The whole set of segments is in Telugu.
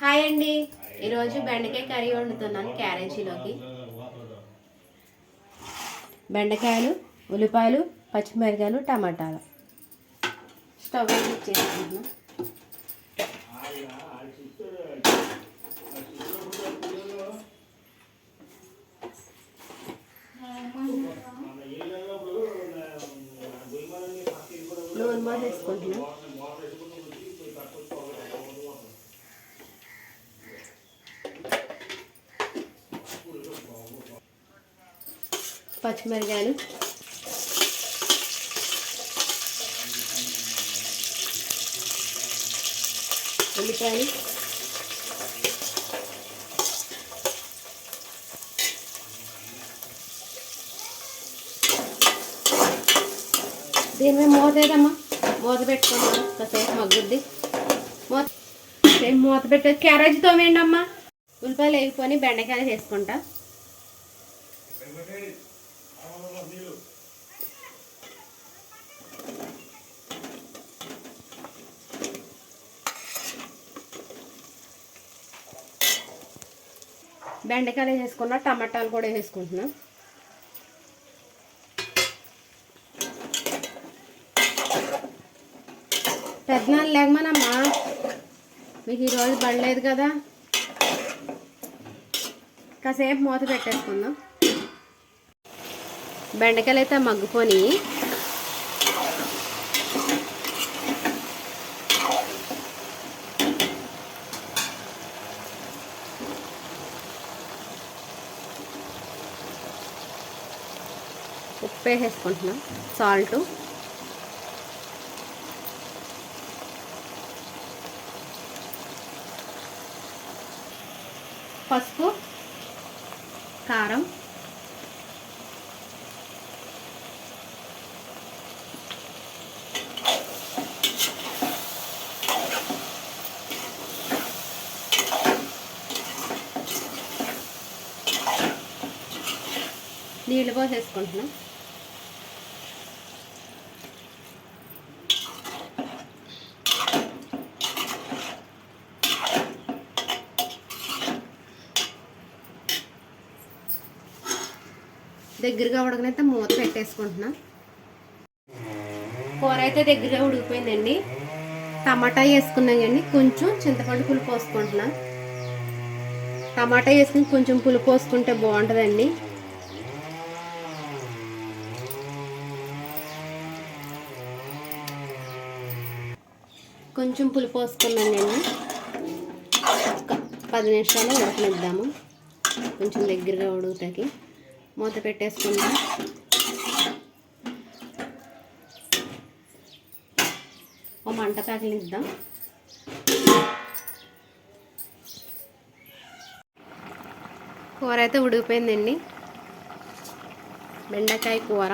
హాయ్ అండి. ఈరోజు బెండకాయ కర్రీ వండుతున్నాను క్యారేజీలోకి. బెండకాయలు ఉల్లిపాయలు పచ్చిమిరకాయలు టమాటాలు. స్టవ్ చేసుకుంటున్నాం నూనె మూత పచ్చిమిరకాయలు. ఉల్లిపాయలు. దీని మీద మూత ఏదమ్మా మూత పెట్టుకోమ్మా కాసేపు మగ్గుద్ది. మూత సేపు మూత పెట్టే. క్యారేజ్ తోమేయండి అమ్మా ఉల్లిపాయలు వేసుకొని బెండకాయలు చేసుకుంటా బెండకాయలు వేసుకున్నా టమాటాలు కూడా వేసుకుంటున్నా. పెద్దనాలు లేకమనమ్మా మీకు ఈరోజు పడలేదు కదా. కాసేపు మూత పెట్టేసుకుందాం. బెండకాయలు అయితే మగ్గుకొని ఉప్పు వేసేసుకుంటున్నాం సాల్ట్. పసుపు. కారం. నీళ్ళు పోసేసుకుంటున్నాం. దగ్గరగా ఉడకనైతే మూత పెట్టేసుకుంటున్నాం. కూర అయితే దగ్గరగా ఉడికిపోయిందండి. టమాటా వేసుకున్నాం కానీ కొంచెం చింతపండు పులుపు పోసుకుంటున్నా. టమాటా వేసుకుని కొంచెం పులుపు పోసుకుంటే బాగుంటుందండి. కొంచెం పులుపు పోసుకున్నాను నేను. ఒక పది నిమిషాలు ఉడకనిద్దాము. కొంచెం దగ్గరగా ఉడుగుతాకి మూత పెట్టేసుకుందాం. ఓ మంట తగిలిద్దాం. కూర అయితే ఉడికిపోయిందండి. బెండకాయ కూర.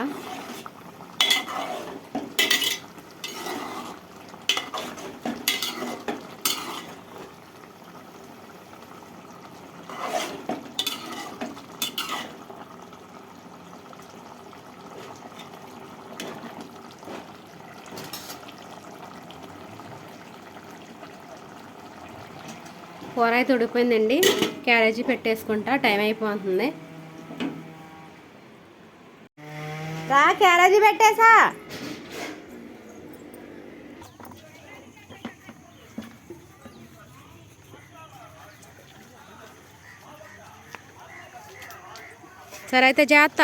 కూర అయితే ఉడికిపోయిందండి. క్యారేజీ పెట్టేసుకుంటా టైం అయిపోతుంది. రా క్యారేజీ పెట్టేసా. సరే అయితే జాగ్రత్త.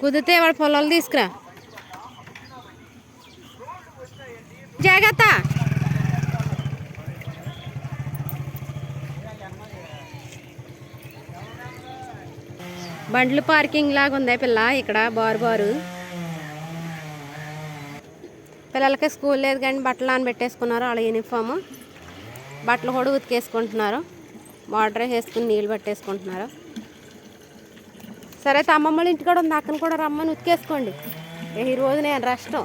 కుదిరితే వాడు పొలాలు తీసుకురా జాగ్రత్త బండ్లు పార్కింగ్ లాగా ఉంది పిల్ల ఇక్కడ బారు బారు. పిల్లలకి స్కూల్ లేదు కానీ బట్టలు అని పెట్టేసుకున్నారు వాళ్ళ యూనిఫామ్ బట్టలు కూడా ఉతికేసుకుంటున్నారు. వాటర్ వేసుకుని నీళ్ళు పట్టేసుకుంటున్నారు. సరే అయితే అమ్మమ్మ వాళ్ళ ఇంటికాడ ఉంది అక్కను కూడా రమ్మని ఉతికేసుకోండి. ఈ రోజు నేను రష్టం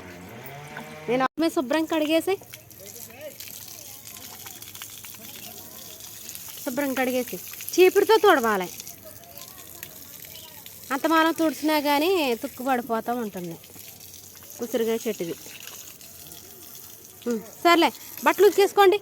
నేను అమ్మే శుభ్రం కడిగేసి శుభ్రం కడిగేసి చీపురుతో తోడవాలి. అంత మనం తుడిచినా కానీ తుక్కు పడిపోతూ ఉంటుంది. ఉసిరిగా చెట్టుది. సర్లే బట్టలు ఉతికేసుకోండి.